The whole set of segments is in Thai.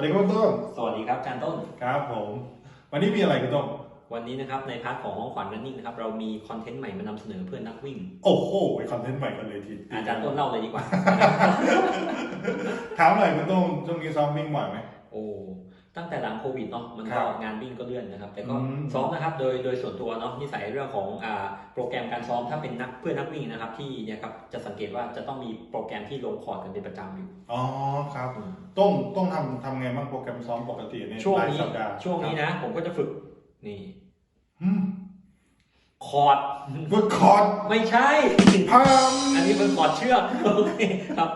วัสดีครับคุณต้นสวัสดีครับอาจารย์ต้น ครับผม วันนี้มีอะไรคุณต้นวันนี้นะครับในพาร์ทของของขวัญ running นะครับเรามีคอนเทนต์ใหม่มานำเสนอเพื่อนนักวิ่ง โอ้โหไปคอนเทนต์ใหม่กันเลยทีอาจารย์ต้นเล่าเลยดีกว่า ถามหน่อยคุณต้นช่วงนี้ซ้อมวิ่งบ่อยไหมโอ้ ตั้งแต่หลังโควิดเนาะมันครัก็บงานวิ่งก็เลื่อนนะครับ แต่ก็อืมซ้อมนะครับโดยโดยส่วนตัวเนาะนิสัยเรื่องของอ่าโปรแกรมการซ้อมถ้าเป็นนักเพื่อนนักวิ่งนะครับที่เนี่ยครับจะสังเกตว่าจะต้องมีโปรแกรมที่ลงคอร์ดกันเป็นประจำอยู่อ๋อครับอืมต้องต้องทำทำไงบ้างโปรแกรมซ้อมปกติเนี่ยช่วงรายนี้สัปดาห์ช่วงนี้นะ ผมก็จะฝึกนี่อืมคอร์ดฝึกคอร์ดไม่ใช่พามอันนี้เป็นคอร์ดเชือกโอเคครับ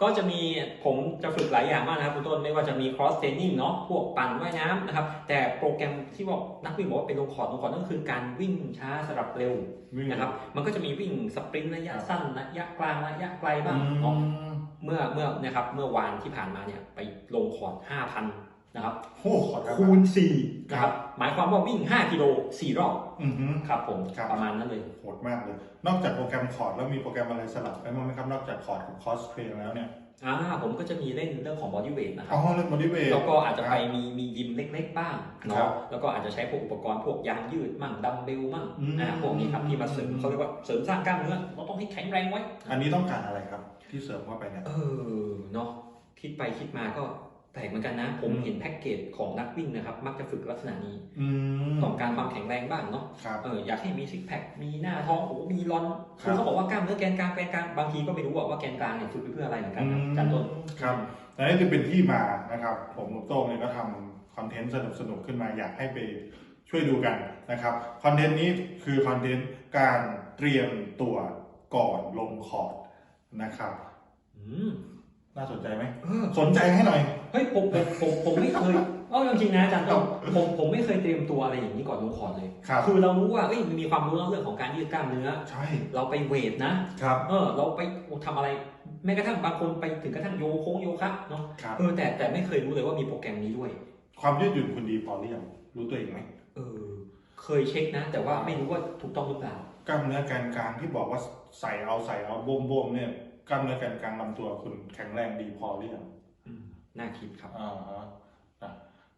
ก็จะมีผมจะฝึกหลายอย่างมากนะครับคุณต้นไม่ว่าจะมี cross training เนาะพวกปั่นว่ายน้ำนะครับ แต่โปรแกรมที่บอกนักวิ่งบอกว่าเป็นลงคอร์ดลงคอร์ดนั่นก็คือการวิ่งช้าสลับเร็ววิ่งนะครับ มันก็จะมีวิ่งสปรินต์ระยะสั้นระยะกลางระยะไกลบ้างอืเนาะมเมื่อเมื่อนะครับเมื่อวานที่ผ่านมาเนี่ยไปลงคอร์ด5,000 นะครับโอ้ขอร์ดครับคูณ4นะครับหมายความว่าวิ่ง 5 กิโล4รอบอือฮึครับผมครับประมาณนั้นเลยโหดมากเลย นอกจากโปรแกรมคอร์ดแล้วมีโปรแกรมอะไรสลับไปบ้างไหมครับ นอกจากคอร์ดกับคอสเพลย์แล้วเนี่ยอ่าผมก็จะมีเล่นเรื่องของ body weight นะครับอ๋อเรื่องบอดี้เวทแล้วก็อาจจะไปมีมียิมเล็กๆบ้างครัเนาะบแล้วก็อาจจะใช้พวกอุปกรณ์พวกยางยืดมั่งดัมเบลมั่งอืมอ่าพวกนี้ครับที่มาเสริมเขาเรียกว่าเสริมสร้างกล้ามเนื้อเราต้องให้แข็งแรงไว้ อันนี้ต้องการอะไรครับ ที่เสริมเข้าไปเนี่ยเออเนาะคิดไปคิดมาก็ แปลกเหมือนกันนะผมอืมเห็นแพ็กเกจของนักวิ่งนะครับ มักจะฝึกลักษณะนี้อืมต้องการความแข็งแรงบ้างเนาะครับเอออยากให้มีซิกแพคมีหน้าท้องโอ้โหมีรอนครับคือเขาบอกว่ากล้ามเนื้อแกนกลางแกนกลางบางทีก็ไม่รู้อะว่าแกนกลางเนี่ยฝึกไปเพื่ออะไรเหมือนกันนะอาจารย์ต้นครับแต่นี่จะเป็นที่มานะครับ ผมกับโต้งเนี่ยก็ทำคอนเทนต์สนุกๆขึ้นมาอยากให้ไปช่วยดูกันนะครับคอนเทนต์นี้คือคอนเทนต์การเตรียมตัวก่อนลงคอร์ดนะครับอืม น่าสนใจไหมเออสนใจให้หน่อย เฮ้ยผมผมผมผมไม่เคย เอาจริงๆนะอาจารย์ต้นผมผมไม่เคยเตรียมตัวอะไรอย่างนี้ก่อนลงคอร์ดเลย ครับ คือเรารู้ว่าเอ้ยมันมีความรู้เรื่องของการยืดกล้ามเนื้อ ใช่เราไปเวทนะ ครับเออ เราไปทำอะไร แม้กระทั่งบางคนไปถึงกระทั่งโยโค้งโยคะเนาะครับ เออแต่แต่ไม่เคยรู้เลยว่ามีโปรแกรมนี้ด้วย ความยืดหยุ่นคุณดีพอหรือยังรู้ตัวเองไหมเออ เคยเช็คนะ แต่ว่าไม่รู้ว่าถูกต้องหรือเปล่า กล้ามเนื้อแกนกลางที่บอกว่าใส่เอาใส่เอาโบมๆเนี่ย กล้ามเนื้อแกนกลางลำตัวคุณแข็งแรงดีพอหรือยังอืมน่าคิดครับอ่าฮะอะ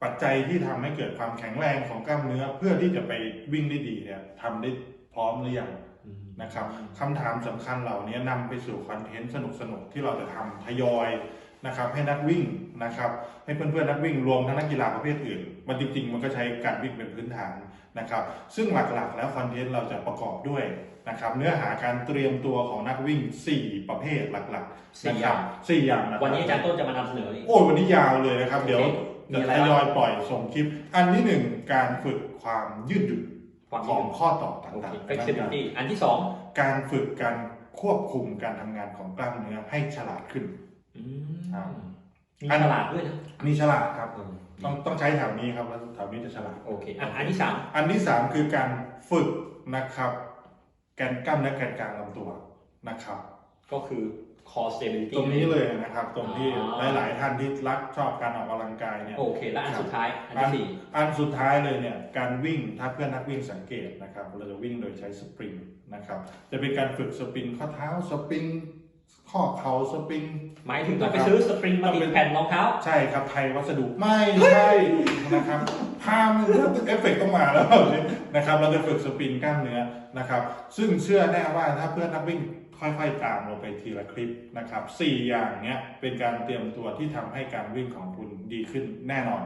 ปัจจัยที่ทำให้เกิดความแข็งแรงของกล้ามเนื้อเพื่อที่จะไปวิ่งได้ดีเนี่ยทำได้พร้อมหรือยังอืมนะครับคำถามสำคัญเหล่านี้นำไปสู่คอนเทนต์สนุกๆที่เราจะทำทยอย นะครับให้นักวิ่งนะครับให้เพื่อนๆนักวิ่งรวมทั้งนักกีฬาประเภทอื่น มันจริงๆ มันก็ใช้การวิ่งเป็นพื้นฐานนะครับ ซึ่งหลักๆ แล้วคอนเทนต์เราจะประกอบด้วยนะครับเนื้อหาการเตรียมตัวของนักวิ่ง 4 ประเภทหลักๆสี่นะอครัย่าบงสี่อย่างนะคบวันนี้อาจารย์ต้นจะมานำเสนอนี่โอ้ยวันนี้ยาวเลยนะครับ เดี๋ยวมีจะอะไรทบ้างยอยปล่อยส่งคลิป อันที่หนึ่งการฝึกความยืดหยุ่นความขยืองดข้อต่อตโอเค่างๆ flexibility อันที่สองการฝึกการควบคุมการทำงานของกล้ามเนื้อให้ฉลาดขึ้น อืครับมมีฉลาดด้วยนะนี่ฉลาดครับเออต้องต้องใช้แถวนี้ครับแล้วแถวนี้จะฉลาด โอเคอะอันที่สามอันที่สามคือการฝึกนะครับ แกนกล้ามเนื้อแกนกลางลำตัวนะครับ ก็คือ core stability ตรงนี้เลยนะครับ ตรงที่อ๋อ หลาย ๆ ท่านที่รักชอบการออกกำลังกายเนี่ย โอเค แล้วอันสุดท้าย อันที่สี่อันสุดท้ายเลยเนี่ยการวิ่งถ้าเพื่อนนักวิ่งสังเกตนะครับเราจะวิ่งโดยใช้สปริงนะครับจะเป็นการฝึกสปริงข้อเท้าสปริง ข้อเข่าสปริง หมายถึงต้องไปซื้อสปริงมาติดแผ่นรองเท้า ใช่ครับไทยวัสดุไม่ใช่นะครับพามเอฟเฟกต์ต้องมาแล้วนะครับเราจะฝึกสปริงกล้ามเนื้อนะครับ ซึ่งเชื่อแน่ว่าถ้าเพื่อนนักวิ่งค่อยๆตามเราไปทีละคลิปนะครับสี่อย่างเนี้ยเป็นการเตรียมตัวที่ทำให้การวิ่งของคุณดีขึ้นแน่นอน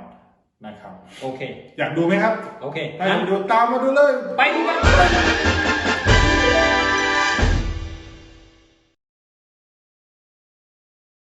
นะครับ โอเค อยากดูไหมครับ โอเคถ้าองั้ยานกดูตามมาดูเลย ไปดีกว่า